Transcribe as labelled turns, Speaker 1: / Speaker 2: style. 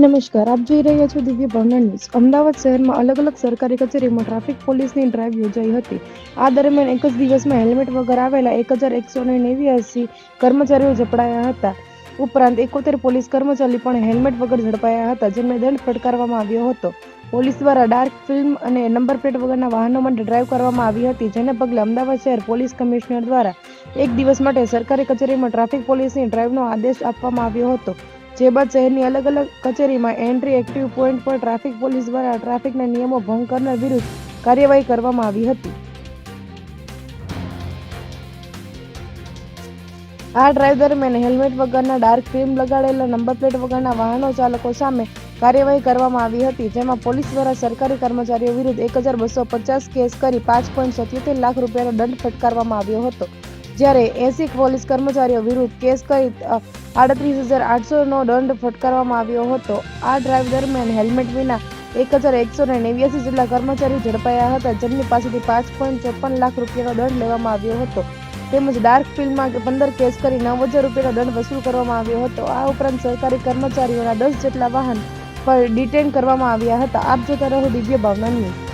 Speaker 1: નમસ્કાર, આપ જોઈ રહ્યા છો દિવ્ય ભાવના ન્યૂઝ. અમદાવાદ શહેરમાં અલગ અલગ સરકારી કચેરીમાં ટ્રાફિક પોલીસની ડ્રાઈવ યોજાઈ હતી. આ દરમિયાન એક જ દિવસમાં હેલ્મેટ વગર આવેલા એક હજાર એકસો ને નેવ્યાસી કર્મચારીઓ ઝડપાયા હતા. ઉપરાંત એકોતેર પોલીસ કર્મચારી પણ હેલ્મેટ વગર ઝડપાયા હતા, જેમને દંડ ફટકારવામાં આવ્યો હતો. પોલીસ દ્વારા ડાર્ક ફિલ્મ અને નંબર પ્લેટ વગરના વાહનો માટે ડ્રાઈવ કરવામાં આવી હતી, જેને પગલે અમદાવાદ શહેર પોલીસ કમિશનર દ્વારા એક દિવસ માટે સરકારી કચેરીમાં ટ્રાફિક પોલીસની ડ્રાઈવનો આદેશ આપવામાં આવ્યો હતો. જે બાદ શહેરની અલગ અલગ કચેરીમાં એન્ટ્રી એક્ટિવ પોઈન્ટ પર ટ્રાફિક પોલીસ દ્વારા ટ્રાફિકના નિયમો ભંગ કરનાર વિરુદ્ધ કાર્યવાહી કરવામાં આવી હતી. આ ડ્રાઈવ દરમિયાન હેલ્મેટ વગરના ડાર્ક ફિલ્મ લગાડેલા, નંબર પ્લેટ વગરના વાહનો ચાલકો સામે કાર્યવાહી કરવામાં આવી હતી, જેમાં પોલીસ દ્વારા સરકારી કર્મચારીઓ વિરુદ્ધ એક હજાર બસો પચાસ કેસ કરી પાંચ પોઈન્ટ સત્યોતેર લાખ રૂપિયાનો દંડ ફટકારવામાં આવ્યો હતો. જ્યારે એસી પોલીસ કર્મચારીઓ વિરુદ્ધ કેસ કરી આડત્રીસ હજાર આઠસોનો દંડ ફટકારવામાં આવ્યો હતો. આ ડ્રાઈવ દરમિયાન હેલ્મેટ વિના એક હજાર એકસો ને નેવ્યાસી જેટલા કર્મચારીઓ ઝડપાયા હતા. જેમની પાસેથી પાંચ પોઈન્ટ ચોપન લાખ રૂપિયાનો દંડ લેવામાં આવ્યો હતો. તેમજ ડાર્ક ફિલ્મમાં પંદર કેસ કરી નવ હજાર રૂપિયાનો દંડ વસૂલ કરવામાં આવ્યો હતો. આ ઉપરાંત સરકારી કર્મચારીઓના દસ જેટલા વાહન પર ડિટેન કરવામાં આવ્યા હતા. આપ જોતા રહો દિવ્ય ભાવના ન્યૂઝ.